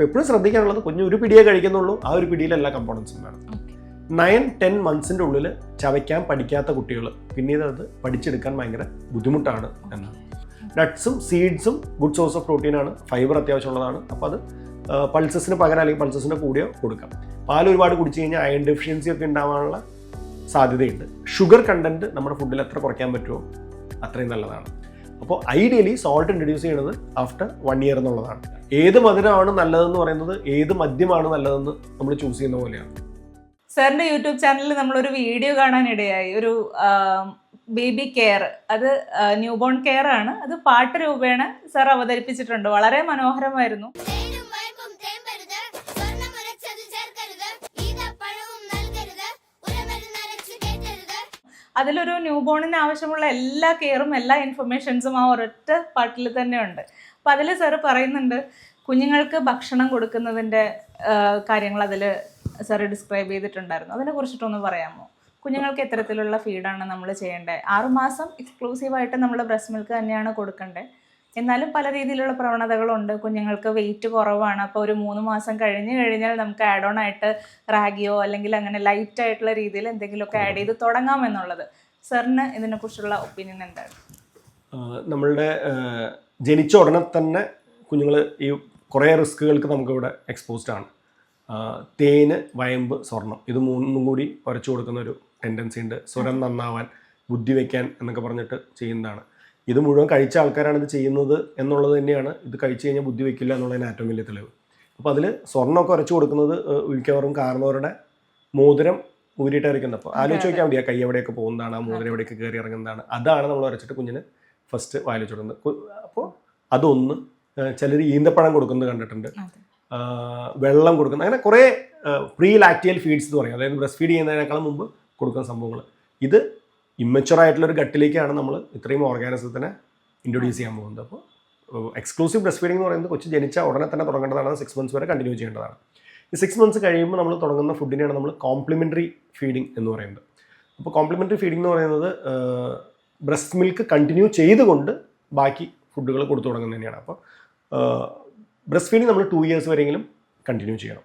അപ്പോൾ എപ്പോഴും ശ്രദ്ധിക്കാനുള്ളത് കുഞ്ഞ് ഒരു പിടിയേ കഴിക്കുന്നുള്ളൂ. ആ ഒരു പിടിയിൽ എല്ലാ കമ്പോണൻസും വേണം. നയൻ ടെൻ മന്ത്സിന്റെ ഉള്ളിൽ ചവയ്ക്കാൻ പഠിക്കാത്ത കുട്ടികൾ പിന്നീട് അത് പഠിച്ചെടുക്കാൻ ഭയങ്കര ബുദ്ധിമുട്ടാണ് എന്നാണ് നട്ട്സും സീഡ്സും ഗുഡ് സോഴ്സ് ഓഫ് പ്രോട്ടീൻ ആണ്. ഫൈബർ അത്യാവശ്യമുള്ളതാണ്. അപ്പോൾ അത് പൾസസിന് പകരം അല്ലെങ്കിൽ പൾസസിന് കൂടിയോ കൊടുക്കാം. പാൽ ഒരുപാട് കുടിച്ചു കഴിഞ്ഞാൽ അയൺ ഡെഫിഷ്യൻസി ഒക്കെ ഉണ്ടാവാനുള്ള സാധ്യതയുണ്ട്. ഷുഗർ കണ്ടന്റ് നമ്മുടെ ഫുഡിൽ എത്ര കുറയ്ക്കാൻ പറ്റുമോ? അത്രയും നല്ലതാണ്. അപ്പോൾ ഐഡിയലി സോൾട്ട് ഇൻട്രൊഡ്യൂസ് ചെയ്യുന്നത് ആഫ്റ്റർ വൺ ഇയർ എന്നുള്ളതാണ്. ഏത് മധുരമാണ് നല്ലതെന്ന് പറയുന്നത് ഏത് മദ്യമാണ് നല്ലതെന്ന് നമ്മൾ ചൂസ് ചെയ്യുന്ന പോലെയാണ്. സാറിന്റെ യൂട്യൂബ് ചാനലിൽ നമ്മളൊരു വീഡിയോ കാണാനിടയായി. ഒരു ബേബി കെയർ അത് ന്യൂബോൺ കെയർ ആണ്. അത് പാട്ട് രൂപേണ സാർ അവതരിപ്പിച്ചിട്ടുണ്ട്. വളരെ മനോഹരമായിരുന്നു. അതിലൊരു ന്യൂ ബോണിന് ആവശ്യമുള്ള എല്ലാ കെയറും എല്ലാ ഇൻഫർമേഷൻസും ആ ഒരൊറ്റ പാട്ടിൽ തന്നെ ഉണ്ട് അപ്പം അതിൽ സാറ് പറയുന്നുണ്ട് കുഞ്ഞുങ്ങൾക്ക് ഭക്ഷണം കൊടുക്കുന്നതിന്റെ കാര്യങ്ങൾ അതിൽ സാറ് ഡിസ്ക്രൈബ് ചെയ്തിട്ടുണ്ടായിരുന്നു. അതിനെ കുറിച്ചിട്ടൊന്ന് പറയാമോ? കുഞ്ഞുങ്ങൾക്ക് എത്തരത്തിലുള്ള ഫീഡാണ് നമ്മൾ ചെയ്യേണ്ടത്. ആറുമാസം എക്സ്ക്ലൂസീവായിട്ട് നമ്മൾ ബ്രസ്റ്റ് മിൽക്ക് തന്നെയാണ് കൊടുക്കേണ്ടത് എന്നാലും പല രീതിയിലുള്ള പ്രവണതകളുണ്ട്. കുഞ്ഞുങ്ങൾക്ക് വെയിറ്റ് കുറവാണ്. അപ്പോൾ ഒരു മൂന്ന് മാസം കഴിഞ്ഞ് കഴിഞ്ഞാൽ നമുക്ക് ആഡ് ഓൺ ആയിട്ട് റാഗിയോ അല്ലെങ്കിൽ അങ്ങനെ ലൈറ്റ് ആയിട്ടുള്ള രീതിയിൽ എന്തെങ്കിലുമൊക്കെ ആഡ് ചെയ്ത് തുടങ്ങാം എന്നുള്ളത്. സാറിന് ഇതിനെക്കുറിച്ചുള്ള ഒപ്പീനിയൻ എന്താണ്? നമ്മളുടെ ജനിച്ച ഉടനെ തന്നെ കുഞ്ഞുങ്ങൾ ഈ കുറേ റിസ്ക്കുകൾക്ക് നമുക്കിവിടെ എക്സ്പോസ്ഡ് ആണ്. തേന് വയമ്പ് സ്വർണം ഇത് മൂന്നും കൂടി ഉരച്ചു കൊടുക്കുന്ന ഒരു ടെൻഡൻസി ഉണ്ട്. സ്വരം നന്നാവാൻ ബുദ്ധി വയ്ക്കാൻ എന്നൊക്കെ പറഞ്ഞിട്ട് ചെയ്യുന്നതാണ്. ഇത് മുഴുവൻ കഴിച്ച ആൾക്കാരാണ് ഇത് ചെയ്യുന്നത് എന്നുള്ളത് തന്നെയാണ് ഇത് കഴിച്ചു കഴിഞ്ഞാൽ ബുദ്ധി വയ്ക്കില്ല എന്നുള്ളതിന് ഏറ്റവും വലിയ തെളിവ്. അപ്പോൾ അതിൽ സ്വർണമൊക്കെ ഉരച്ചു കൊടുക്കുന്നത് മിക്കവാറും കാരണവരുടെ മോതിരം ഊരിയിട്ടായിരിക്കുന്നത് അപ്പോൾ ആലോചിച്ച് നോക്കിയാൽ മതി ആ കൈ എവിടെയൊക്കെ പോകുന്നതാണ് ആ മോതിരം എവിടെയൊക്കെ കയറി ഇറങ്ങുന്നതാണ്. അതാണ് നമ്മൾ ഉരച്ചിട്ട് കുഞ്ഞിന് ഫസ്റ്റ് വായിച്ചു കൊടുക്കുന്നത് അപ്പോൾ അതൊന്ന് ചിലർ ഈന്തപ്പഴം കൊടുക്കുന്നത് കണ്ടിട്ടുണ്ട്. വെള്ളം കൊടുക്കുന്നത് അങ്ങനെ കുറേ പ്രീ ലാക്ടിയൽ ഫീഡ്സ് എന്ന് പറയും. അതായത് ബ്രസ്റ്റ് ഫീഡ് ചെയ്യുന്നതിനേക്കാളും മുമ്പ് കൊടുക്കുന്ന സംഭവങ്ങൾ ഇത് ഇമ്മച്ചുവർ ആയിട്ടുള്ള ഒരു ഘട്ടിലേക്കാണ് നമ്മൾ ഇത്രയും ഓർഗാനിസത്തിനെ ഇൻട്രൊഡ്യൂസ് ചെയ്യാൻ പോകുന്നത്. അപ്പോൾ എക്സ്ക്ലൂസീവ് ബ്രസ്റ്റ് ഫീഡിംഗ് എന്ന് പറയുന്നത് കൊച്ചു ജനിച്ച ഉടനെ തന്നെ തുടങ്ങേണ്ടതാണ്. സിക്സ് മന്ത്സ് വരെ കണ്ടിന്യൂ ചെയ്യേണ്ടതാണ്. ഈ സിക്സ് മന്ത്സ് കഴിയുമ്പോൾ നമ്മൾ തുടങ്ങുന്ന ഫുഡിനെയാണ് നമ്മൾ കോംപ്ലിമെന്ററി ഫീഡിംഗ് എന്ന് പറയുന്നത്. അപ്പോൾ കോംപ്ലിമെന്ററി ഫീഡിംഗ് എന്ന് പറയുന്നത് ബ്രസ്റ്റ് മിൽക്ക് കണ്ടിന്യൂ ചെയ്തുകൊണ്ട് ബാക്കി ഫുഡുകൾ കൊടുത്തു തുടങ്ങുന്നത് തന്നെയാണ്. അപ്പോൾ ബ്രസ്റ്റ് ഫീഡിങ് നമ്മൾ ടു ഇയേഴ്സ് വരെയെങ്കിലും കണ്ടിന്യൂ ചെയ്യണം.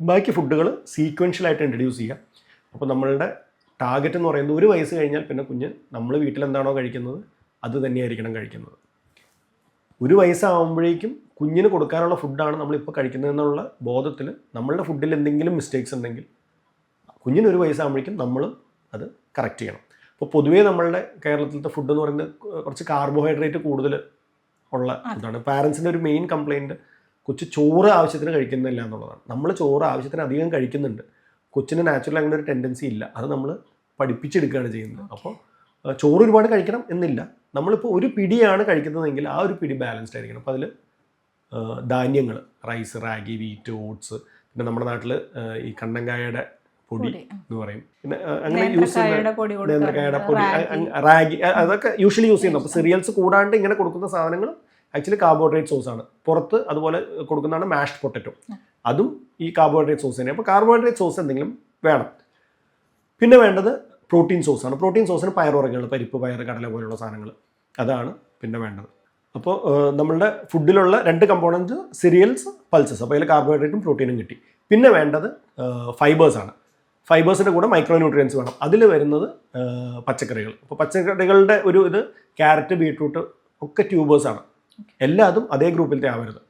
ബാക്കി ഫുഡുകൾ സീക്വൻഷ്യലായിട്ട് ഇൻട്രൊഡ്യൂസ് ചെയ്യുക. അപ്പോൾ നമ്മളുടെ ടാർഗറ്റ് എന്ന് പറയുന്നത് ഒരു വയസ്സ് കഴിഞ്ഞാൽ പിന്നെ കുഞ്ഞ് നമ്മൾ വീട്ടിലെന്താണോ കഴിക്കുന്നത് അത് തന്നെയായിരിക്കണം കഴിക്കുന്നത്. ഒരു വയസ്സാകുമ്പോഴേക്കും കുഞ്ഞിന് കൊടുക്കാനുള്ള ഫുഡാണ് നമ്മളിപ്പോൾ കഴിക്കുന്നതെന്നുള്ള ബോധത്തിൽ നമ്മളുടെ ഫുഡിൽ എന്തെങ്കിലും മിസ്റ്റേക്സ് ഉണ്ടെങ്കിൽ കുഞ്ഞിന് ഒരു വയസ്സാകുമ്പോഴേക്കും നമ്മൾ അത് കറക്റ്റ് ചെയ്യണം. അപ്പോൾ പൊതുവേ നമ്മളുടെ കേരളത്തിലത്തെ ഫുഡ് എന്ന് പറയുന്നത് കുറച്ച് കാർബോഹൈഡ്രേറ്റ് കൂടുതൽ ഉള്ള ഇതാണ്. പാരൻസിന്റെ ഒരു മെയിൻ കംപ്ലയിന്റ് കൊച്ചു ചോറ് ആവശ്യത്തിന് കഴിക്കുന്നില്ല എന്നുള്ളതാണ്. നമ്മൾ ചോറ് ആവശ്യത്തിന് അധികം കഴിക്കുന്നുണ്ട്. കൊച്ചിന് നാച്ചുറൽ അങ്ങനെ ഒരു ടെൻഡൻസി ഇല്ല. അത് നമ്മൾ പഠിപ്പിച്ചെടുക്കുകയാണ് ചെയ്യുന്നത്. അപ്പോൾ ചോറ് ഒരുപാട് കഴിക്കണം എന്നില്ല. നമ്മളിപ്പോൾ ഒരു പിടിയാണ് കഴിക്കുന്നതെങ്കിൽ ആ ഒരു പിടി ബാലൻസ്ഡ് ആയിരിക്കണം. അപ്പോൾ അതിൽ ധാന്യങ്ങൾ റൈസ് റാഗി വീറ്റ് ഓട്സ് പിന്നെ നമ്മുടെ നാട്ടിൽ ഈ കണ്ണങ്കായയുടെ പൊടി എന്ന് പറയും. പിന്നെ അങ്ങനെ യൂസ് ചെയ്യുന്നത് ചെയ്യുന്ന പൊടി നേന്ത്രക്കായയുടെ പൊടി റാഗി. അതൊക്കെ യൂഷ്വലി യൂസ് ചെയ്യുന്നു. അപ്പോൾ സിറിയൽസ് കൂടാണ്ട് ഇങ്ങനെ കൊടുക്കുന്ന സാധനങ്ങൾ ആക്ച്വലി കാർബോഹൈഡ്രേറ്റ് സോഴ്സ് ആണ്. പുറത്ത് അതുപോലെ കൊടുക്കുന്നതാണ് മാഷ്ഡ് പൊട്ടറ്റോ അതും ഈ കാർബോഹൈഡ്രേറ്റ് സോസ് തന്നെ. അപ്പോൾ കാർബോഹൈഡ്രേറ്റ് സോസ് എന്തെങ്കിലും വേണം. പിന്നെ വേണ്ടത് പ്രോട്ടീൻ സോസാണ് പ്രോട്ടീൻ സോസിന് പയറുറങ്ങുകൾ പരിപ്പ് പയർ കടല പോലുള്ള സാധനങ്ങൾ. അതാണ് പിന്നെ വേണ്ടത്. അപ്പോൾ നമ്മളുടെ ഫുഡിലുള്ള രണ്ട് കമ്പോണന്റ് സിരിയൽസ് പൾസസ് അപ്പോൾ അതിൽ കാർബോഹൈഡ്രേറ്റും പ്രോട്ടീനും കിട്ടി. പിന്നെ വേണ്ടത് ഫൈബേഴ്സാണ് ഫൈബേഴ്സിന്റെ കൂടെ മൈക്രോ ന്യൂട്രിയൻസ് വേണം. അതിൽ വരുന്നത് പച്ചക്കറികൾ. അപ്പോൾ പച്ചക്കറികളുടെ ഒരു ഇത് ക്യാരറ്റ് ബീട്രൂട്ട് ഒക്കെ ട്യൂബേഴ്സാണ് എല്ലാതും അതേ ഗ്രൂപ്പിലത്തെ ആവരുത്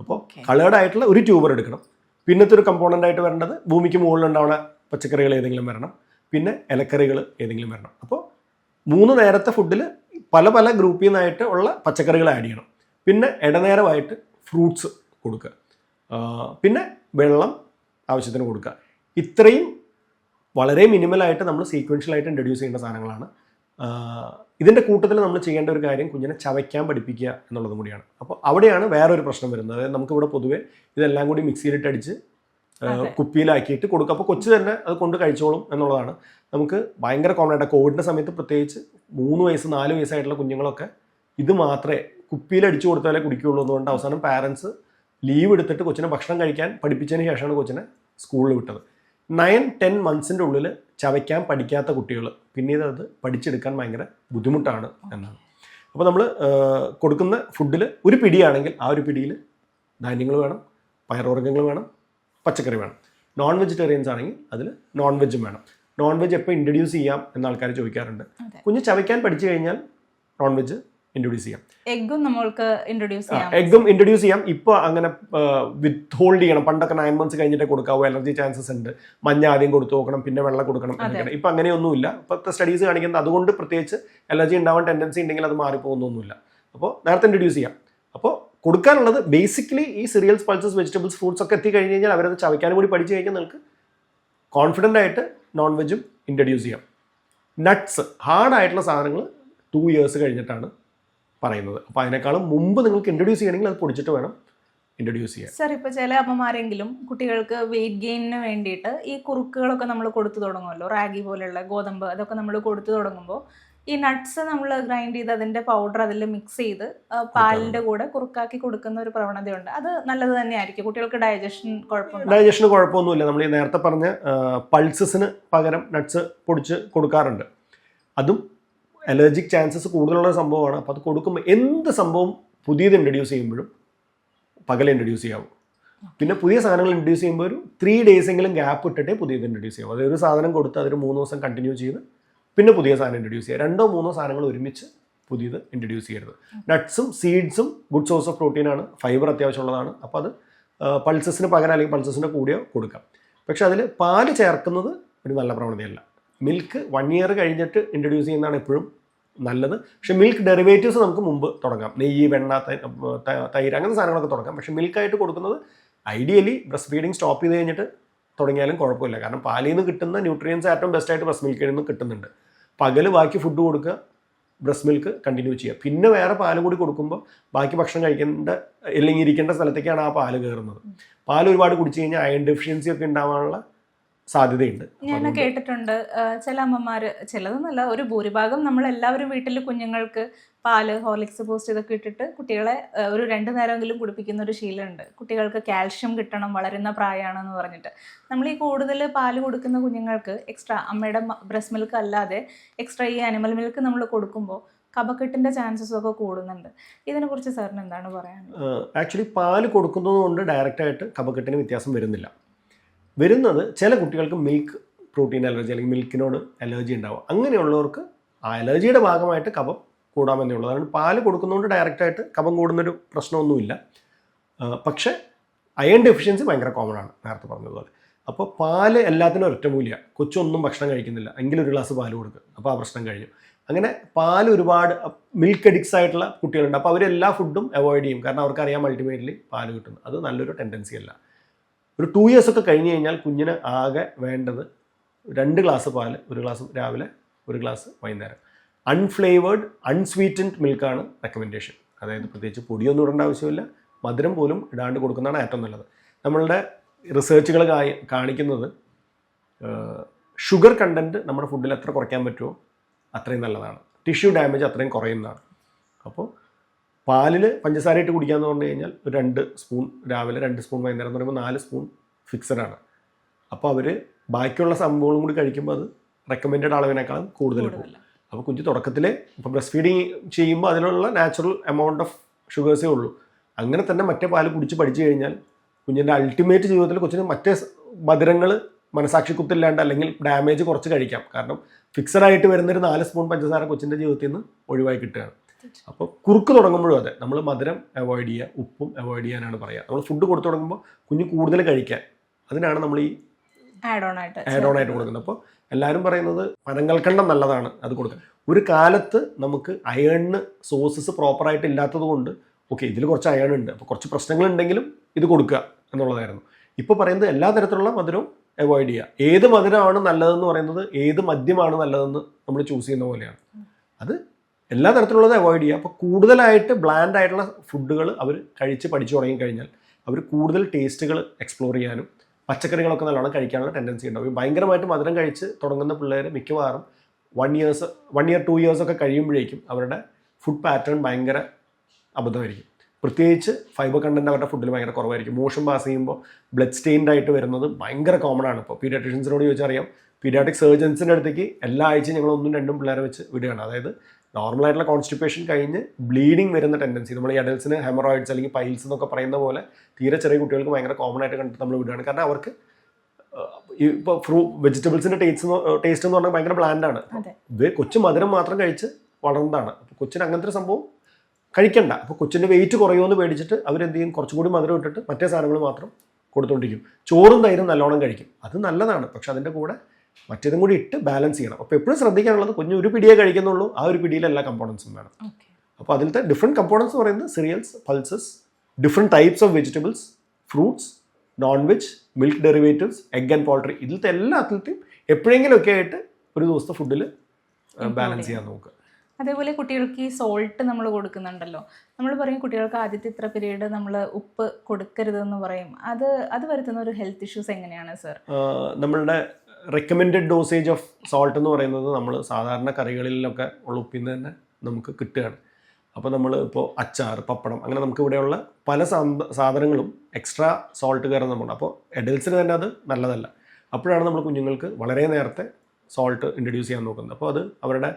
അപ്പോൾ കളേർഡായിട്ടുള്ള കളേർഡ് ആയിട്ടുള്ള ഒരു ട്യൂബർ എടുക്കണം. പിന്നത്തെ ഒരു കമ്പോണന്റ് ആയിട്ട് വരേണ്ടത് ഭൂമിക്ക് മുകളിലുണ്ടാവുന്ന പച്ചക്കറികൾ ഏതെങ്കിലും വരണം. പിന്നെ ഇലക്കറികൾ ഏതെങ്കിലും വരണം. അപ്പോൾ മൂന്ന് നേരത്തെ ഫുഡിൽ പല പല ഗ്രൂപ്പിൽ നിന്നായിട്ട് ഉള്ള പച്ചക്കറികൾ ആഡ് ചെയ്യണം. പിന്നെ ഇടനേരമായിട്ട് ഫ്രൂട്ട്സ് കൊടുക്കുക. പിന്നെ വെള്ളം ആവശ്യത്തിന് കൊടുക്കുക. ഇത്രയും വളരെ മിനിമലായിട്ട് നമ്മൾ സീക്വൻഷ്യലായിട്ട് ഇൻട്രൊഡ്യൂസ് ചെയ്യേണ്ട സാധനങ്ങളാണ്. ഇതിന്റെ കൂട്ടത്തിൽ നമ്മൾ ചെയ്യേണ്ട ഒരു കാര്യം കുഞ്ഞിനെ ചവയ്ക്കാൻ പഠിപ്പിക്കുക എന്നുള്ളതും കൂടിയാണ്. അപ്പോൾ അവിടെയാണ് വേറൊരു പ്രശ്നം വരുന്നത്. അതായത് നമുക്കിവിടെ പൊതുവേ ഇതെല്ലാം കൂടി മിക്സിയിലിട്ട് അടിച്ച് കുപ്പിയിലാക്കിയിട്ട് കൊടുക്കുക അപ്പോൾ കൊച്ചു തന്നെ അത് കൊണ്ട് കഴിച്ചോളും എന്നുള്ളതാണ്. നമുക്ക് ഭയങ്കര കോമൺ ആയിട്ട് കോവിഡിന്റെ സമയത്ത് പ്രത്യേകിച്ച് മൂന്ന് വയസ്സ് നാല് വയസ്സായിട്ടുള്ള കുഞ്ഞുങ്ങളൊക്കെ ഇത് മാത്രമേ കുപ്പിയിൽ അടിച്ചു കൊടുത്താലേ കുടിക്കുകയുള്ളൂ എന്നുകൊണ്ട് അവസാനം പാരൻസ് ലീവ് എടുത്തിട്ട് കൊച്ചിനെ ഭക്ഷണം കഴിക്കാൻ പഠിപ്പിച്ചതിന് ശേഷമാണ് കൊച്ചിനെ സ്കൂളിൽ വിട്ടത്. നയൻ ടെൻ മന്ത്സിന്റെ ഉള്ളിൽ ചവയ്ക്കാൻ പഠിക്കാത്ത കുട്ടികൾ പിന്നീട് അത് പഠിച്ചെടുക്കാൻ ഭയങ്കര ബുദ്ധിമുട്ടാണ് എന്നാണ്. അപ്പോൾ നമ്മൾ കൊടുക്കുന്ന ഫുഡിൽ ഒരു പിടിയാണെങ്കിൽ ആ ഒരു പിടിയിൽ ധാന്യങ്ങൾ വേണം പയറുവർഗങ്ങൾ വേണം പച്ചക്കറി വേണം. നോൺ വെജിറ്റേറിയൻസ് ആണെങ്കിൽ അതിൽ നോൺ വെജും വേണം. നോൺ വെജ് എപ്പോൾ ഇൻട്രൊഡ്യൂസ് ചെയ്യാം എന്ന ആൾക്കാർ ചോദിക്കാറുണ്ട്. കുഞ്ഞ് ചവയ്ക്കാൻ പഠിച്ചു കഴിഞ്ഞാൽ നോൺ വെജ് ഇൻട്രൊഡ്യൂസ് ചെയ്യാം. എഗ്ഗും നമ്മൾക്ക് ഇൻട്രൊഡ്യൂസ് ചെയ്യാം. എഗ്ഗും ഇൻട്രൊഡ്യൂസ് ചെയ്യാം. ഇപ്പോൾ അങ്ങനെ വിത്ത് ഹോൾഡ് ചെയ്യണം. പണ്ടൊക്കെ നയൻ മന്ത്സ് കഴിഞ്ഞിട്ടേ കൊടുക്കാവൂ. അലർജി ചാൻസസ് ഉണ്ട്. മഞ്ഞ ആദ്യം കൊടുത്തു നോക്കണം. പിന്നെ വെള്ളം കൊടുക്കണം എന്നൊക്കെ ഇപ്പം അങ്ങനെയൊന്നുമില്ല. ഇപ്പോഴത്തെ സ്റ്റഡീസ് കാണിക്കുന്നത് അതുകൊണ്ട് പ്രത്യേകിച്ച് അലർജി ഉണ്ടാവാൻ ടെൻഡൻസി ഉണ്ടെങ്കിൽ അത് മാറിപ്പോകുന്നൊന്നുമില്ല. അപ്പോൾ നേരത്തെ ഇൻട്രൊഡ്യൂസ് ചെയ്യാം. അപ്പോൾ കൊടുക്കാനുള്ളത് ബേസിക്കലി ഈ സിറിയൽസ് പൾസസ് വെജിറ്റബിൾസ് ഫ്രൂട്ട്സ് ഒക്കെ എത്തി കഴിഞ്ഞ് കഴിഞ്ഞാൽ അവരത് ചവയ്ക്കാനും കൂടി പഠിച്ചു കഴിഞ്ഞാൽ നിങ്ങൾക്ക് കോൺഫിഡന്റ് ആയിട്ട് നോൺ വെജും ഇൻട്രൊഡ്യൂസ് ചെയ്യാം. നട്ട്സ് ഹാർഡായിട്ടുള്ള സാധനങ്ങൾ ടു ഇയേഴ്സ് കഴിഞ്ഞിട്ടാണ് പറയുന്നത്. അപ്പോൾ അതിനേക്കാളും മുമ്പ് നിങ്ങൾക്ക് ഇൻട്രൊഡ്യൂസ് ചെയ്യണമെങ്കിൽ അത് പൊടിച്ചിട്ട് വേണം ഇൻട്രൊഡ്യൂസ് ചെയ്യാൻ. സർ ഇപ്പൊ ചില അമ്മമാരെങ്കിലും കുട്ടികൾക്ക് വെയിറ്റ് ഗെയിനിന് വേണ്ടിയിട്ട് ഈ കുറുക്കുകളൊക്കെ നമ്മൾ കൊടുത്തു തുടങ്ങുമല്ലോ. റാഗി പോലെയുള്ള ഗോതമ്പ് അതൊക്കെ നമ്മൾ കൊടുത്തു തുടങ്ങുമ്പോൾ ഈ നട്ട്സ് നമ്മൾ ഗ്രൈൻഡ് ചെയ്ത് അതിന്റെ പൗഡർ അതിൽ മിക്സ് ചെയ്ത് പാലിന്റെ പാലിന്റെ കൂടെ കുറുക്കാക്കി കൊടുക്കുന്ന ഒരു പ്രവണതയുണ്ട്. അത് നല്ലത് തന്നെയായിരിക്കും. കുട്ടികൾക്ക് ഡൈജഷൻ കുഴപ്പമില്ല ഡൈജഷന് കുഴപ്പമൊന്നുമില്ല. നമ്മൾ ഈ നേരത്തെ പറഞ്ഞ പൾസസിന് പകരം നട്ട്സ് പൊടിച്ച് കൊടുക്കാറുണ്ട്. അതും അലർജിക് ചാൻസസ് കൂടുതലുള്ള സംഭവമാണ്. അപ്പോൾ അത് കൊടുക്കുമ്പോൾ എന്ത് സംഭവം പുതിയത് ഇൻട്രൊഡ്യൂസ് ചെയ്യുമ്പോഴും പകൽ ഇൻട്രൊഡ്യൂസ് ചെയ്യാവും. പിന്നെ പുതിയ സാധനങ്ങൾ ഇൻട്രൊഡ്യൂസ് ചെയ്യുമ്പോൾ ഒരു ത്രീ ഡേയ്സ് എങ്കിലും ഗ്യാപ്പ് ഇട്ടിട്ടേ പുതിയത് ഇൻട്രൊഡ്യൂസ് ചെയ്യാവും. അതായത് ഒരു സാധനം കൊടുത്ത് അതൊരു മൂന്ന് ദിവസം കണ്ടിന്യൂ ചെയ്ത് പിന്നെ പുതിയ സാധനം ഇൻട്രൊഡ്യൂസ് ചെയ്യുക രണ്ടോ മൂന്നോ സാധനങ്ങൾ ഒരുമിച്ച് പുതിയത് ഇൻട്രൊഡ്യൂസ് ചെയ്യരുത്. നട്ട്സും സീഡ്സും ഗുഡ് സോഴ്സ് ഓഫ് പ്രോട്ടീനാണ് ഫൈബർ അത്യാവശ്യമുള്ളതാണ്. അപ്പോൾ അത് പൾസസിന് പകരം അല്ലെങ്കിൽ പൾസസിന്റെ കൂടിയോ കൊടുക്കാം. പക്ഷെ അതിൽ പാൽ ചേർക്കുന്നത് ഒരു നല്ല പ്രവണതയല്ല. മിൽക്ക് വൺ ഇയർ കഴിഞ്ഞിട്ട് ഇൻട്രൊഡ്യൂസ് ചെയ്യുന്നതാണ് എപ്പോഴും നല്ലത്. പക്ഷെ മിൽക്ക് ഡെറിവേറ്റീവ്സ് നമുക്ക് മുമ്പ് തുടങ്ങാം. നെയ്യ് വെണ്ണ തൈര് അങ്ങനത്തെ സാധനങ്ങളൊക്കെ തുടങ്ങാം. പക്ഷെ മിൽക്കായിട്ട് കൊടുക്കുന്നത് ഐഡിയലി ബ്രസ്റ്റ് ഫീഡിങ് സ്റ്റോപ്പ് ചെയ്ത് കഴിഞ്ഞിട്ട് തുടങ്ങിയാലും കുഴപ്പമില്ല. കാരണം പാലിൽ നിന്ന് കിട്ടുന്ന ന്യൂട്രിയൻസ് ഏറ്റവും ബെസ്റ്റായിട്ട് ബ്രസ്റ്റ് മിൽക്കിൽ നിന്ന് കിട്ടുന്നുണ്ട്. പകൽ ബാക്കി ഫുഡ് കൊടുക്കുക ബ്രസ്റ്റ് മിൽക്ക് കണ്ടിന്യൂ ചെയ്യുക. പിന്നെ വേറെ പാൽ കൂടി കൊടുക്കുമ്പോൾ ബാക്കി ഭക്ഷണം കഴിക്കേണ്ട അല്ലെങ്കിൽ ഇരിക്കേണ്ട സ്ഥലത്തേക്കാണ് ആ പാൽ കയറുന്നത്. പാൽ ഒരുപാട് കുടിച്ചു കഴിഞ്ഞാൽ അയൺ ഡെഫിഷ്യൻസി ഒക്കെ ഉണ്ടാവാനുള്ള സാധ്യതയുണ്ട്. ഞാൻ കേട്ടിട്ടുണ്ട് ചില അമ്മമാര് ചിലതെന്നല്ല ഒരു ഭൂരിഭാഗം നമ്മൾ എല്ലാവരും വീട്ടിൽ കുഞ്ഞുങ്ങൾക്ക് പാൽ ഹോർലിക്സ് പോസ്റ്റ് ഇതൊക്കെ ഇട്ടിട്ട് കുട്ടികളെ ഒരു രണ്ട് നേരമെങ്കിലും കുടിപ്പിക്കുന്ന ഒരു ശീലമുണ്ട്. കുട്ടികൾക്ക് കാൽഷ്യം കിട്ടണം വളരുന്ന പ്രായമാണെന്ന് പറഞ്ഞിട്ട്. നമ്മൾ ഈ കൂടുതൽ പാൽ കൊടുക്കുന്ന കുഞ്ഞുങ്ങൾക്ക് എക്സ്ട്രാ അമ്മയുടെ ബ്രസ്റ്റ് മിൽക്ക് അല്ലാതെ എക്സ്ട്രാ ഈ അനിമൽ മിൽക്ക് നമ്മൾ കൊടുക്കുമ്പോൾ കബക്കെട്ടിന്റെ ചാൻസസ് ഒക്കെ കൂടുന്നുണ്ട്. ഇതിനെ കുറിച്ച് സാറിന് എന്താണ് പറയാനുള്ളത്? ആക്ച്വലി പാൽ കൊടുക്കുന്നത് കൊണ്ട് ഡയറക്റ്റായിട്ട് കബക്കെട്ടിന് വ്യത്യാസം വരുന്നില്ല. വരുന്നത് ചില കുട്ടികൾക്ക് മിൽക്ക് പ്രോട്ടീൻ അലർജി അല്ലെങ്കിൽ മിൽക്കിനോട് അലർജി ഉണ്ടാവും. അങ്ങനെയുള്ളവർക്ക് ആ അലർജിയുടെ ഭാഗമായിട്ട് കഫം കൂടാമെന്നേ ഉള്ളൂ. അതുകൊണ്ട് പാൽ കൊടുക്കുന്നതുകൊണ്ട് ഡയറക്റ്റായിട്ട് കഫം കൂടുന്നൊരു പ്രശ്നമൊന്നുമില്ല. പക്ഷേ അയൺ ഡെഫിഷ്യൻസി ഭയങ്കര കോമൺ ആണ് നേരത്തെ പറഞ്ഞതുപോലെ. അപ്പോൾ പാൽ എല്ലാത്തിനും ഒരൊറ്റ മൂല്യ. കൊച്ചൊന്നും ഭക്ഷണം കഴിക്കുന്നില്ല. എങ്കിലും ഒരു ഗ്ലാസ് പാൽ കൊടുക്കുക അപ്പോൾ ആ പ്രശ്നം കഴിയും അങ്ങനെ പാൽ ഒരുപാട് മിൽക്ക് അഡിക്സ് ആയിട്ടുള്ള കുട്ടികളുണ്ട്. അപ്പോൾ അവർ എല്ലാ ഫുഡും അവോയ്ഡ് ചെയ്യും. കാരണം അവർക്കറിയാം അൾട്ടിമേറ്റ്ലി പാൽ കിട്ടുന്നു അത് നല്ലൊരു ടെൻഡൻസി അല്ല. ഒരു ടു ഇയേഴ്സ് ഒക്കെ കഴിഞ്ഞ് കഴിഞ്ഞാൽ കുഞ്ഞിന് ആകെ വേണ്ടത് രണ്ട് ഗ്ലാസ് പാൽ ഒരു ഗ്ലാസ് രാവിലെ ഒരു ഗ്ലാസ് വൈകുന്നേരം. അൺഫ്ലേവേർഡ് അൺസ്വീറ്റൻഡ് മിൽക്കാണ് റെക്കമെൻഡേഷൻ അതായത് പ്രത്യേകിച്ച് പൊടിയൊന്നും ഇടേണ്ട ആവശ്യമില്ല. മധുരം പോലും ഇടാണ്ട് കൊടുക്കുന്നതാണ് ഏറ്റവും നല്ലത്. നമ്മളുടെ റിസർച്ചുകൾ കാണിക്കുന്നത് ഷുഗർ കണ്ടന്റ് നമ്മുടെ ഫുഡിൽ എത്ര കുറയ്ക്കാൻ പറ്റുമോ അത്രയും നല്ലതാണ്. ടിഷ്യൂ ഡാമേജ് അത്രയും കുറയുന്നതാണ്. അപ്പോൾ പാലിൽ പഞ്ചസാരയിട്ട് ഇട്ട് കുടിക്കാന്ന് പറഞ്ഞു കഴിഞ്ഞാൽ ഒരു രണ്ട് സ്പൂൺ രാവിലെ രണ്ട് സ്പൂൺ വൈകുന്നേരം എന്ന് പറയുമ്പോൾ നാല് സ്പൂൺ ഫിക്സഡ് ആണ്. അപ്പോൾ അവർ ബാക്കിയുള്ള സംഭവങ്ങളും കൂടി കഴിക്കുമ്പോൾ അത് റെക്കമെൻഡഡ് അളവിനേക്കാളും കൂടുതൽ പോകും. അപ്പോൾ കുഞ്ഞ് തുടക്കത്തിൽ ഇപ്പോൾ ബ്രസ്റ്റ് ഫീഡിങ് ചെയ്യുമ്പോൾ അതിനുള്ള നാച്ചുറൽ എമൗണ്ട് ഓഫ് ഷുഗേഴ്സേ ഉള്ളൂ. അങ്ങനെ തന്നെ മറ്റേ പാൽ കുടിച്ച് പഠിച്ചു കഴിഞ്ഞാൽ കുഞ്ഞിന്റെ അൾട്ടിമേറ്റ് ജീവിതത്തിൽ കൊച്ചിന് മറ്റേ മധുരങ്ങൾ മനസാക്ഷി കുത്തില്ലാണ്ട് അല്ലെങ്കിൽ ഡാമേജ് കുറച്ച് കഴിക്കാം. കാരണം ഫിക്സഡ് ആയിട്ട് വരുന്നൊരു നാല് സ്പൂൺ പഞ്ചസാര കൊച്ചിന്റെ ജീവിതത്തിൽ നിന്ന് ഒഴിവായി കിട്ടുകയാണ്. അപ്പോൾ കുറുക്ക് തുടങ്ങുമ്പോഴും അതെ നമ്മൾ മധുരം അവോയ്ഡ് ചെയ്യുക ഉപ്പും അവോയ്ഡ് ചെയ്യാനാണ് പറയുക. നമ്മൾ ഫുഡ് കൊടുത്തു തുടങ്ങുമ്പോൾ കുഞ്ഞ് കൂടുതൽ കഴിക്കാൻ അതിനാണ് നമ്മൾ ഈ ആഡ് ഓൺ ആയിട്ട് ആഡ് ഓൺ ആയിട്ട് കൊടുക്കുന്നത്. അപ്പോൾ എല്ലാവരും പറയുന്നത് പനങ്ങൾക്കണ്ടം നല്ലതാണ് അത് കൊടുക്കുക ഒരു കാലത്ത് നമുക്ക് അയേണിന് സോഴ്സസ് പ്രോപ്പറായിട്ട് ഇല്ലാത്തത് കൊണ്ട് ഓക്കെ ഇതിൽ കുറച്ച് അയേൺ ഉണ്ട് അപ്പോൾ കുറച്ച് പ്രശ്നങ്ങൾ ഉണ്ടെങ്കിലും ഇത് കൊടുക്കുക എന്നുള്ളതായിരുന്നു. ഇപ്പോൾ പറയുന്നത് എല്ലാ തരത്തിലുള്ള മധുരവും അവോയ്ഡ് ചെയ്യുക. ഏത് മധുരമാണ് നല്ലതെന്ന് പറയുന്നത് ഏത് മദ്യമാണ് നല്ലതെന്ന് നമ്മൾ ചൂസ് ചെയ്യുന്ന പോലെയാണ്. അത് എല്ലാ തരത്തിലുള്ളത് അവോയ്ഡ് ചെയ്യുക അപ്പോൾ കൂടുതലായിട്ട് ബ്ലാൻഡ് ആയിട്ടുള്ള ഫുഡുകൾ അവർ കഴിച്ച് പഠിച്ചു തുടങ്ങിക്കഴിഞ്ഞാൽ അവർ കൂടുതൽ ടേസ്റ്റുകൾ എക്സ്പ്ലോർ ചെയ്യാനും പച്ചക്കറികളൊക്കെ നല്ലോണം കഴിക്കാനുള്ള ടെൻഡൻസി ഉണ്ടാവും. ഭയങ്കരമായിട്ട് മധുരം കഴിച്ച് തുടങ്ങുന്ന പിള്ളേർ മിക്കവാറും one years one year two years ഒക്കെ കഴിയുമ്പോഴേക്കും അവരുടെ ഫുഡ് പാറ്റേൺ ഭയങ്കര അബദ്ധമായിരിക്കും. പ്രത്യേകിച്ച് ഫൈബർ കണ്ടന്റ് അവരുടെ ഫുഡിൽ ഭയങ്കര കുറവായിരിക്കും. മോഷൻ പാസ് ചെയ്യുമ്പോൾ ബ്ലഡ് സ്റ്റെയിൻഡ് ആയിട്ട് വരുന്നത് ഭയങ്കര കോമൺ ആണ്. ഇപ്പോൾ പീഡിയാട്രീഷ്യൻസിനോട് ചോദിച്ചറിയാം. പീഡിയാട്രിക് സർജൻസിന്റെ അടുത്തേക്ക് എല്ലാ ആഴ്ചയും ഞങ്ങൾ ഒന്നും രണ്ടും പിള്ളേരെ വെച്ച് വിടുകയാണ്. അതായത് നോർമലായിട്ടുള്ള കോൺസ്റ്റിപ്പേഷൻ കഴിഞ്ഞ് ബ്ലീഡിങ് വരുന്ന ടെൻഡൻസി നമ്മൾ ഈ അഡൽസിന് ഹെമറോയിഡ്സ് അല്ലെങ്കിൽ പൈൽസ് എന്നൊക്കെ പറയുന്ന പോലെ തീരെ ചെറിയ കുട്ടികൾക്ക് ഭയങ്കര കോമൺ ആയിട്ട് കണ്ടിട്ട് നമ്മൾ വിടുകയാണ്. കാരണം അവർക്ക് ഇപ്പോൾ ഫ്രൂ വെജിറ്റബിൾസിന്റെ ടേസ്റ്റ് ടേസ്റ്റ് എന്ന് പറഞ്ഞാൽ ഭയങ്കര ബ്ലാൻഡാണ് കൊച്ചു മധുരം മാത്രം കഴിച്ച് വളർന്നതാണ്. അപ്പോൾ കൊച്ചിന് അങ്ങനത്തെ ഒരു സംഭവം കഴിക്കണ്ട. അപ്പോൾ കൊച്ചിന്റെ വെയിറ്റ് കുറയുമെന്ന് പേടിച്ചിട്ട് അവരെന്ത് ചെയ്യും കുറച്ചുകൂടി മധുരം ഇട്ടിട്ട് മറ്റേ സാധനങ്ങൾ മാത്രം കൊടുത്തുകൊണ്ടിരിക്കും ചോറും തൈരും നല്ലോണം കഴിക്കും. അത് നല്ലതാണ്. പക്ഷെ അതിന്റെ കൂടെ മറ്റേതും കൂടി ഇട്ട് ബാലൻസ് ചെയ്യണം. അപ്പോൾ എപ്പോഴും ശ്രദ്ധിക്കാനുള്ളത് കുഞ്ഞ് ഒരു പിടിയേ കഴിക്കുന്നുള്ളൂ. ആ ഒരു പിടിയിൽ എല്ലാ കമ്പോണൻസും വേണം. അപ്പോൾ അതിലത്തെ ഡിഫറെന്റ് കമ്പോണൻസ് എന്ന് പറയുന്നത് cereals pulses different types of vegetables fruits non veg milk derivatives egg and poultry ഇതിലത്തെ എല്ലാത്തിലത്തെയും എപ്പോഴെങ്കിലുമൊക്കെ ആയിട്ട് ഒരു ദിവസത്തെ ഫുഡിൽ ബാലൻസ് ചെയ്യാൻ നോക്കുക. അതേപോലെ കുട്ടികൾക്ക് ഈ സോൾട്ട് നമ്മൾ കൊടുക്കുന്നുണ്ടല്ലോ. നമ്മൾ പറയും കുട്ടികൾക്ക് ആദ്യത്തെ ഇത്ര പീരീഡ് നമ്മൾ ഉപ്പ് കൊടുക്കരുതെന്ന് പറയും. അത് അത് വരുത്തുന്ന ഒരു ഹെൽത്ത് ഇഷ്യൂസ് എങ്ങനെയാണ് സർ നമ്മളുടെ റെക്കമെൻഡഡ് ഡോസേജ് ഓഫ് സോൾട്ട് എന്ന് പറയുന്നത് നമ്മൾ സാധാരണ കറികളിലൊക്കെ ഉള്ള ഉപ്പിൽ നിന്ന് തന്നെ നമുക്ക് കിട്ടുകയാണ്. അപ്പോൾ നമ്മൾ ഇപ്പോൾ അച്ചാർ പപ്പടം അങ്ങനെ നമുക്ക് ഇവിടെയുള്ള പല സാധനങ്ങളും എക്സ്ട്രാ സോൾട്ട് കയറുന്ന നമ്മൾ അപ്പോൾ എഡൽസിന് തന്നെ അത് നല്ലതല്ല. അപ്പോഴാണ് നമ്മൾ കുഞ്ഞുങ്ങൾക്ക് വളരെ നേരത്തെ സോൾട്ട് ഇൻട്രൊഡ്യൂസ് ചെയ്യാൻ നോക്കുന്നത്. അപ്പോൾ അത് അവരുടെ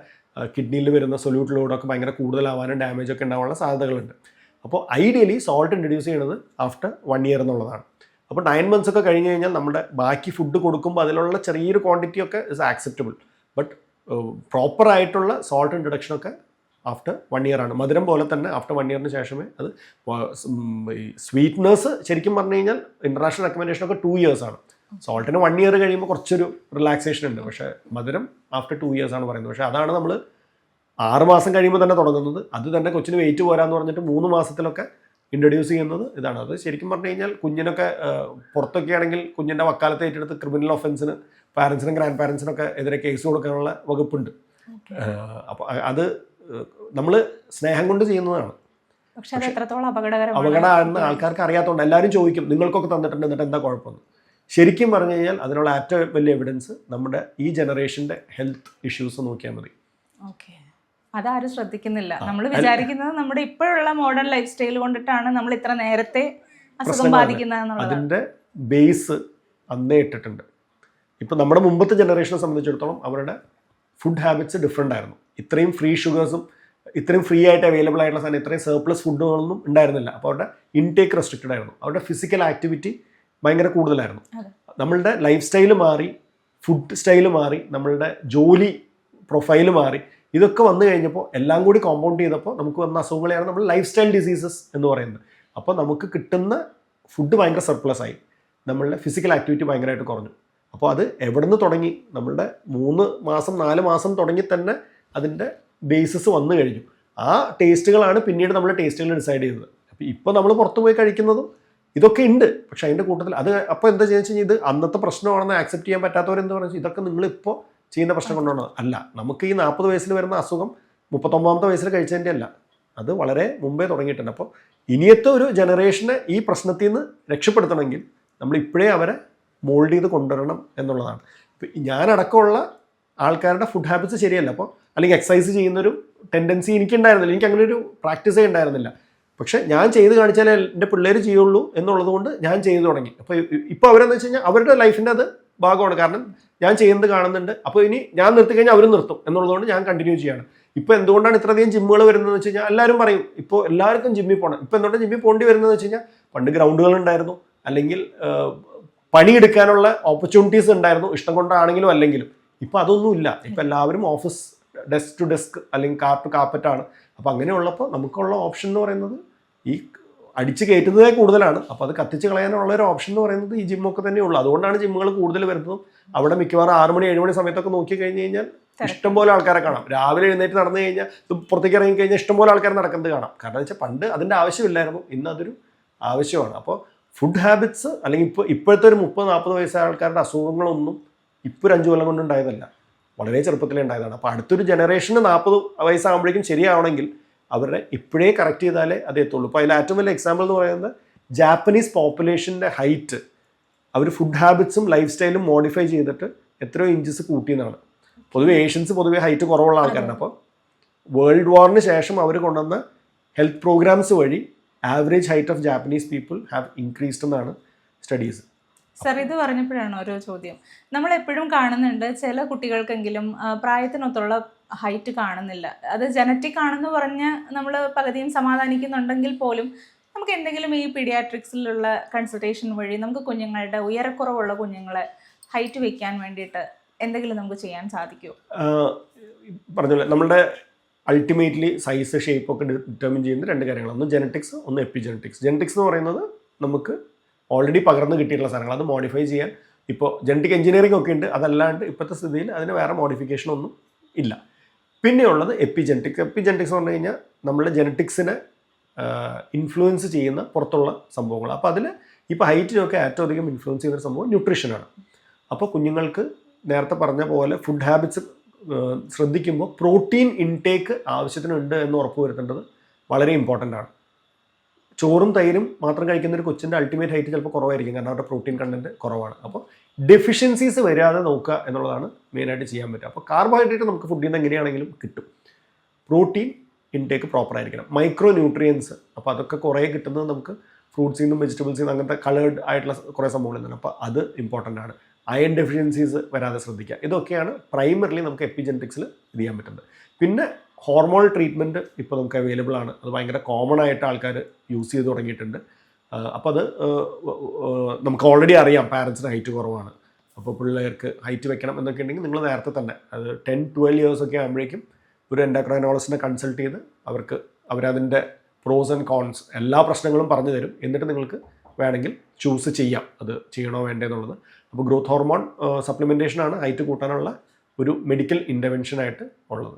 കിഡ്നിയിൽ വരുന്ന സൊല്യൂട്ട് ലോഡൊക്കെ ഭയങ്കര കൂടുതലാവാനും ഡാമേജ് ഒക്കെ ഉണ്ടാവാനുള്ള സാധ്യതകളുണ്ട്. അപ്പോൾ ഐഡിയലി സോൾട്ട് ഇൻട്രൊഡ്യൂസ് ചെയ്യുന്നത് ആഫ്റ്റർ വൺ ഇയർ എന്നുള്ളതാണ്. അപ്പോൾ നയൻ മന്ത്സ് ഒക്കെ കഴിഞ്ഞ് കഴിഞ്ഞാൽ നമ്മുടെ ബാക്കി ഫുഡ് കൊടുക്കുമ്പോൾ അതിലുള്ള ചെറിയൊരു ക്വാണ്ടിറ്റി ഒക്കെ ഇസ് ആക്സെപ്റ്റബിൾ ബട്ട് പ്രോപ്പർ ആയിട്ടുള്ള സോൾട്ട് ഇൻട്രഡക്ഷൻ ഒക്കെ ആഫ്റ്റർ വൺ ഇയർ ആണ്. മധുരം പോലെ തന്നെ ആഫ്റ്റർ വൺ ഇയറിന് ശേഷമേ അത് സ്വീറ്റ്നസ് ശരിക്കും പറഞ്ഞു കഴിഞ്ഞാൽ ഇന്റർനാഷണൽ റെക്കമെൻഡേഷൻ ഒക്കെ ടു ഇയേഴ്സ് ആണ്. സോൾട്ടിന് വൺ ഇയർ കഴിയുമ്പോൾ കുറച്ചൊരു റിലാക്സേഷൻ ഉണ്ട്. പക്ഷേ മധുരം ആഫ്റ്റർ ടു ഇയേഴ്സ് ആണ് പറയുന്നത്. പക്ഷേ അതാണ് നമ്മൾ ആറ് മാസം കഴിയുമ്പോൾ തന്നെ തുടങ്ങുന്നത്. അത് തന്നെ കൊച്ചിന് വെയിറ്റ് പോരാന്ന് പറഞ്ഞിട്ട് മൂന്ന് മാസത്തിലൊക്കെ ഇൻട്രൊഡ്യൂസ് ചെയ്യുന്നത് ഇതാണ്. അത് ശരിക്കും പറഞ്ഞു കഴിഞ്ഞാൽ കുഞ്ഞിനൊക്കെ പുറത്തൊക്കെ ആണെങ്കിൽ കുഞ്ഞിന്റെ വക്കാലത്ത് ഏറ്റെടുത്ത് ക്രിമിനൽ ഒഫൻസിന് പാരൻസിനും ഗ്രാൻഡ് പാരൻസിനൊക്കെ എതിരെ കേസ് കൊടുക്കാനുള്ള വകുപ്പുണ്ട്. അപ്പോൾ അത് നമ്മൾ സ്നേഹം കൊണ്ട് ചെയ്യുന്നതാണ്. അപകടമാണെന്ന് ആൾക്കാർക്ക് അറിയാത്തതുകൊണ്ട് എല്ലാവരും ചോദിക്കും. നിങ്ങൾക്കൊക്കെ തന്നിട്ടുണ്ട് എന്നിട്ട് എന്താ കുഴപ്പമെന്ന് ശരിക്കും പറഞ്ഞു കഴിഞ്ഞാൽ അതിനുള്ള ഏറ്റവും വലിയ എവിഡൻസ് നമ്മുടെ ഈ ജനറേഷന്റെ ഹെൽത്ത് ഇഷ്യൂസ് നോക്കിയാൽ മതി. ഓക്കെ. അതാരും ശ്രദ്ധിക്കുന്നില്ല. നമ്മൾ വിചാരിക്കുന്നത് നമ്മുടെ ഇപ്പോഴുള്ള മോഡേൺ ലൈഫ് സ്റ്റൈൽ കൊണ്ടിട്ടാണ് നമ്മൾ ഇത്ര നേരത്തെ അസുഖം. ബാധിക്കുന്നത് അതിന്റെ ബേസ് അന്നേ ഇട്ടിട്ടുണ്ട്. ഇപ്പം നമ്മുടെ മുമ്പത്തെ ജനറേഷനെ സംബന്ധിച്ചിടത്തോളം അവരുടെ ഫുഡ് ഹാബിറ്റ്സ് ഡിഫറെന്റ് ആയിരുന്നു. ഇത്രയും ഫ്രീ ഷുഗേഴ്സും ഇത്രയും ഫ്രീ ആയിട്ട് അവൈലബിൾ ആയിട്ടുള്ള സാധനം ഇത്രയും സർപ്ലസ് ഫുഡുകളൊന്നും ഉണ്ടായിരുന്നില്ല. അപ്പോൾ അവരുടെ ഇൻടേക്ക് റെസ്ട്രിക്റ്റഡ് ആയിരുന്നു. അവരുടെ ഫിസിക്കൽ ആക്ടിവിറ്റി ഭയങ്കര കൂടുതലായിരുന്നു. നമ്മളുടെ ലൈഫ് സ്റ്റൈൽ മാറി ഫുഡ് സ്റ്റൈൽ മാറി നമ്മളുടെ ജോലി പ്രൊഫൈൽ മാറി ഇതൊക്കെ വന്നു കഴിഞ്ഞപ്പോൾ എല്ലാം കൂടി കോമ്പൗണ്ട് ചെയ്തപ്പോൾ നമുക്ക് വന്ന അസുഖങ്ങളെയാണ് നമ്മൾ ലൈഫ് സ്റ്റൈൽ ഡിസീസസ് എന്ന് പറയുന്നത്. അപ്പോൾ നമുക്ക് കിട്ടുന്ന ഫുഡ് ഭയങ്കര സർപ്ലസ് ആയി. നമ്മളുടെ ഫിസിക്കൽ ആക്ടിവിറ്റി ഭയങ്കരമായിട്ട് കുറഞ്ഞു. അപ്പോൾ അത് എവിടെ നിന്ന് തുടങ്ങി? നമ്മളുടെ മൂന്ന് മാസം നാല് മാസം തുടങ്ങി തന്നെ അതിന്റെ ബേസിസ് വന്നു കഴിഞ്ഞു. ആ ടേസ്റ്റുകളാണ് പിന്നീട് നമ്മൾ ടേസ്റ്റുകൾ ഡിസൈഡ് ചെയ്തത്. അപ്പോൾ ഇപ്പോൾ നമ്മൾ പുറത്തുപോയി കഴിക്കുന്നതും ഇതൊക്കെ ഉണ്ട്. പക്ഷെ അതിന്റെ കൂട്ടത്തിൽ അത് അപ്പോൾ എന്താ ചെയ്യുന്നത് വെച്ചാൽ ഇത് അന്നത്തെ പ്രശ്നമാണെന്ന് ആക്സെപ്റ്റ് ചെയ്യാൻ പറ്റാത്തവരെന്ത് പറഞ്ഞു ഇതൊക്കെ നിങ്ങളിപ്പോൾ ചെയ്യുന്ന പ്രശ്നം കൊണ്ടാണ്. അല്ല നമുക്ക് ഈ നാൽപ്പത് വയസ്സിൽ വരുന്ന അസുഖം മുപ്പത്തൊമ്പതാമത്തെ വയസ്സിൽ കഴിച്ചതിന്റെ അല്ല. അത് വളരെ മുമ്പേ തുടങ്ങിയിട്ടുണ്ട്. അപ്പോൾ ഇനിയത്തെ ഒരു ജനറേഷനെ ഈ പ്രശ്നത്തിൽ നിന്ന് രക്ഷപ്പെടുത്തണമെങ്കിൽ നമ്മൾ ഇപ്പോഴേ അവരെ മോൾഡ് ചെയ്ത് കൊണ്ടുവരണം എന്നുള്ളതാണ്. ഞാനടക്കമുള്ള ആൾക്കാരുടെ ഫുഡ് ഹാബിറ്റ്സ് ശരിയല്ല. അപ്പോൾ അല്ലെങ്കിൽ എക്സസൈസ് ചെയ്യുന്നൊരു ടെൻഡൻസി എനിക്കുണ്ടായിരുന്നില്ല. എനിക്ക് അങ്ങനെ ഒരു പ്രാക്ടീസേ ഉണ്ടായിരുന്നില്ല. പക്ഷേ ഞാൻ ചെയ്ത് കാണിച്ചാലേ എന്റെ പിള്ളേർ ചെയ്യുള്ളൂ എന്നുള്ളത് കൊണ്ട് ഞാൻ ചെയ്തു തുടങ്ങി. അപ്പോൾ ഇപ്പോൾ അവരെന്ന് വെച്ച് കഴിഞ്ഞാൽ അവരുടെ ലൈഫിന്റെ അത് ഭാഗമാണ്. കാരണം ഞാൻ ചെയ്യുന്നത് കാണുന്നുണ്ട്. അപ്പോൾ ഇനി ഞാൻ നിർത്തി കഴിഞ്ഞാൽ അവരും നിർത്തും എന്നുള്ളതുകൊണ്ട് ഞാൻ കണ്ടിന്യൂ ചെയ്യാണ്. ഇപ്പോൾ എന്തുകൊണ്ടാണ് ഇത്രയധികം ജിമ്മുകൾ വരുന്നതെന്ന് വെച്ച് കഴിഞ്ഞാൽ എല്ലാവരും പറയും ഇപ്പോൾ എല്ലാവർക്കും ജിമ്മിൽ പോകണം ഇപ്പോൾ എന്തുകൊണ്ട് ജിമ്മിൽ പോകേണ്ടി വരുന്നതെന്ന് വെച്ച് കഴിഞ്ഞാൽ പണ്ട് ഗ്രൗണ്ടുകൾ ഉണ്ടായിരുന്നു. അല്ലെങ്കിൽ പണിയെടുക്കാനുള്ള ഓപ്പർച്യൂണിറ്റീസ് ഉണ്ടായിരുന്നു. ഇഷ്ടം കൊണ്ടാണെങ്കിലും അല്ലെങ്കിലും. ഇപ്പോൾ അതൊന്നുമില്ല ഇപ്പോൾ എല്ലാവരും ഓഫീസ് ഡെസ്ക് ടു ഡെസ്ക് അല്ലെങ്കിൽ കാർ ടു കാപ്പറ്റാണ് അപ്പോൾ അങ്ങനെയുള്ളപ്പോൾ നമുക്കുള്ള ഓപ്ഷൻ എന്ന് പറയുന്നത് ഈ അടിച്ച് കയറ്റുന്നതേ കൂടുതലാണ്. അപ്പോൾ അത് കത്തിച്ച് കളയാനുള്ള ഒരു ഓപ്ഷൻ എന്ന് പറയുന്നത് ഈ ജിമ്മൊക്കെ തന്നെയുള്ളൂ. അതുകൊണ്ടാണ് ജിമ്മുകൾ കൂടുതൽ വരുന്നതും. അവിടെ മിക്കവാറും ആറ് മണി ഏഴ് മണി സമയത്തൊക്കെ നോക്കി കഴിഞ്ഞ് കഴിഞ്ഞാൽ ഇഷ്ടംപോലെ ആൾക്കാരെ കാണാം. രാവിലെ എഴുന്നേറ്റ് നടന്നു കഴിഞ്ഞാൽ പുറത്തേക്ക് ഇറങ്ങി കഴിഞ്ഞാൽ ഇഷ്ടംപോലെ ആൾക്കാർ നടക്കുന്നത് കാണാം. കാരണം എന്ന് വെച്ചാൽ പണ്ട് അതിന്റെ ആവശ്യമില്ലായിരുന്നു. ഇന്ന് അതൊരു ആവശ്യമാണ്. അപ്പോൾ ഫുഡ് ഹാബിറ്റ്സ് അല്ലെങ്കിൽ ഇപ്പോൾ ഇപ്പോഴത്തെ ഒരു മുപ്പത് നാൽപ്പത് വയസ്സായ ആൾക്കാരുടെ അസുഖങ്ങളൊന്നും ഇപ്പോൾ ഒരു അഞ്ച് കൊല്ലം കൊണ്ടുണ്ടായതല്ല വളരെ ചെറുപ്പത്തിലേ ഉണ്ടായതാണ്. അപ്പോൾ അടുത്തൊരു ജനറേഷന് നാൽപ്പത് വയസ്സാകുമ്പോഴേക്കും ശരിയാവണമെങ്കിൽ അവരുടെ ഇപ്പോഴേ കറക്റ്റ് ചെയ്താലേ അത് എത്തുള്ളൂ. അപ്പോൾ അതിൽ ഏറ്റവും വലിയ എക്സാമ്പിൾ എന്ന് പറയുന്നത് ജാപ്പനീസ് പോപ്പുലേഷന്റെ ഹൈറ്റ് അവർ ഫുഡ് ഹാബിറ്റ്സും ലൈഫ് സ്റ്റൈലും മോഡിഫൈ ചെയ്തിട്ട് എത്രയോ ഇഞ്ചസ് കൂട്ടിയെന്നാണ്. പൊതുവെ ഏഷ്യൻസ് പൊതുവെ ഹൈറ്റ് കുറവുള്ള ആൾക്കാരാണ്. അപ്പോൾ വേൾഡ് വാറിന് ശേഷം അവർ കൊണ്ടുവന്ന ഹെൽത്ത് പ്രോഗ്രാംസ് വഴി average height of Japanese people have increased എന്നാണ് സ്റ്റഡീസ് സർ ഇത് പറഞ്ഞപ്പോഴാണ് ഓരോ ചോദ്യം. നമ്മൾ എപ്പോഴും കാണുന്നുണ്ട് ചില കുട്ടികൾക്കെങ്കിലും പ്രായത്തിനൊത്തുള്ള ഹൈറ്റ് കാണുന്നില്ല. അത് ജനറ്റിക് ആണെന്ന് പറഞ്ഞ് നമ്മൾ പകുതിയും സമാധാനിക്കുന്നുണ്ടെങ്കിൽ പോലും നമുക്ക് എന്തെങ്കിലും ഈ പീഡിയാട്രിക്സിലുള്ള കൺസൾട്ടേഷൻ വഴി നമുക്ക് കുഞ്ഞുങ്ങളുടെ ഉയരക്കുറവുള്ള കുഞ്ഞുങ്ങളെ ഹൈറ്റ് വെക്കാൻ വേണ്ടിയിട്ട് എന്തെങ്കിലും നമുക്ക് ചെയ്യാൻ സാധിക്കുമോ പറഞ്ഞല്ലോ നമ്മുടെ അൾട്ടിമേറ്റ്ലി സൈസ് ഷേപ്പ് ഒക്കെ ഡിറ്റർമിൻ ചെയ്യുന്ന രണ്ട് കാര്യങ്ങൾ ഒന്ന് ജനറ്റിക്സ് ഒന്ന് എപ്പിജനറ്റിക്സ് ജനറ്റിക്സ് എന്ന് പറയുന്നത് നമുക്ക് ഓൾറെഡി പകർന്നു കിട്ടിയിട്ടുള്ള സാധനങ്ങൾ. അത് മോഡിഫൈ ചെയ്യാൻ. ഇപ്പോൾ ജനറ്റിക് എഞ്ചിനീയറിംഗ് ഒക്കെ ഉണ്ട്. അതല്ലാണ്ട് ഇപ്പോഴത്തെ സ്ഥിതിയിൽ അതിന് വേറെ മോഡിഫിക്കേഷൻ ഒന്നും ഇല്ല. പിന്നെയുള്ളത് എപ്പിജെനറ്റിക്സ് എപ്പിജെനറ്റിക്സ് എന്ന് പറഞ്ഞു കഴിഞ്ഞാൽ നമ്മുടെ ജനറ്റിക്സിനെ ഇൻഫ്ലുവൻസ് ചെയ്യുന്ന പുറത്തുള്ള സംഭവങ്ങൾ അപ്പോൾ അതിൽ ഇപ്പോൾ ഹൈറ്റിനൊക്കെ ഏറ്റവും അധികം ഇൻഫ്ലുവൻസ് ചെയ്യുന്ന സംഭവം ന്യൂട്രീഷനാണ് അപ്പോൾ കുഞ്ഞുങ്ങൾക്ക് നേരത്തെ പറഞ്ഞ പോലെ ഫുഡ് ഹാബിറ്റ്സ് ശ്രദ്ധിക്കുമ്പോൾ പ്രോട്ടീൻ ഇൻടേക്ക് ആവശ്യത്തിനുണ്ട് എന്ന് ഉറപ്പ് വരുത്തേണ്ടത് വളരെ ഇമ്പോർട്ടന്റ് ആണ്. ചോറും തൈരും മാത്രം കഴിക്കുന്ന ഒരു കൊച്ചിന്റെ അൾട്ടിമേറ്റ് ഹൈറ്റ് ചിലപ്പോൾ കുറവായിരിക്കും. കാരണം അവരുടെ പ്രോട്ടീൻ കണ്ടന്റ് കുറവാണ്. അപ്പോൾ ഡെഫിഷ്യൻസീസ് വരാതെ നോക്കുക എന്നുള്ളതാണ് മെയിനായിട്ട് ചെയ്യാൻ പറ്റുക. അപ്പോൾ കാർബോഹൈഡ്രേറ്റ് നമുക്ക് ഫുഡിൽ നിന്ന് എങ്ങനെയാണെങ്കിലും കിട്ടും. പ്രോട്ടീൻ ഇൻടേക്ക് പ്രോപ്പർ ആയിരിക്കണം. മൈക്രോ ന്യൂട്രിയൻസ് അപ്പോൾ അതൊക്കെ കുറേ കിട്ടുന്നത് നമുക്ക് ഫ്രൂട്ട്സിൽ നിന്നും വെജിറ്റബിൾസിൽ നിന്നും അങ്ങനത്തെ കളേർഡ് ആയിട്ടുള്ള കുറേ സംഭവങ്ങളിൽ നിന്നാണ് അപ്പോൾ അത് ഇമ്പോർട്ടന്റ് ആണ്. അയൺ ഡെഫിഷ്യൻസീസ് വരാതെ ശ്രദ്ധിക്കുക. ഇതൊക്കെയാണ് പ്രൈമറിലി നമുക്ക് എപ്പിജെന്റിക്സിൽ ഇത് ചെയ്യാൻ പറ്റുന്നത്. പിന്നെ ഹോർമോൺ ട്രീറ്റ്മെന്റ് ഇപ്പോൾ നമുക്ക് അവൈലബിൾ ആണ്. അത് ഭയങ്കര കോമൺ ആയിട്ട് ആൾക്കാർ യൂസ് ചെയ്ത് തുടങ്ങിയിട്ടുണ്ട്. അപ്പോൾ അത് നമുക്ക് ഓൾറെഡി അറിയാം പാരൻസിന് ഹൈറ്റ് കുറവാണ്. അപ്പോൾ പിള്ളേർക്ക് ഹൈറ്റ് വെക്കണം എന്നൊക്കെ ഉണ്ടെങ്കിൽ നിങ്ങൾ നേരത്തെ തന്നെ അത് ടെൻ ട്വൽവ് ഇയേഴ്സ് ഒക്കെ ആകുമ്പോഴേക്കും ഒരു എൻഡോക്രൈനോളജിനെ കൺസൾട്ട് ചെയ്ത് അവർക്ക് അവരതിന്റെ പ്രോസ് ആൻഡ് കോൺസ് എല്ലാ പ്രശ്നങ്ങളും പറഞ്ഞു തരും. എന്നിട്ട് നിങ്ങൾക്ക് വേണമെങ്കിൽ ചൂസ് ചെയ്യാം അത് ചെയ്യണോ വേണ്ടതെന്നുള്ളത് അപ്പോൾ ഗ്രോത്ത് ഹോർമോൺ സപ്ലിമെന്റേഷനാണ് ഹൈറ്റ് കൂട്ടാനുള്ള ഒരു മെഡിക്കൽ ഇന്റർവെൻഷനായിട്ട് ഉള്ളത്.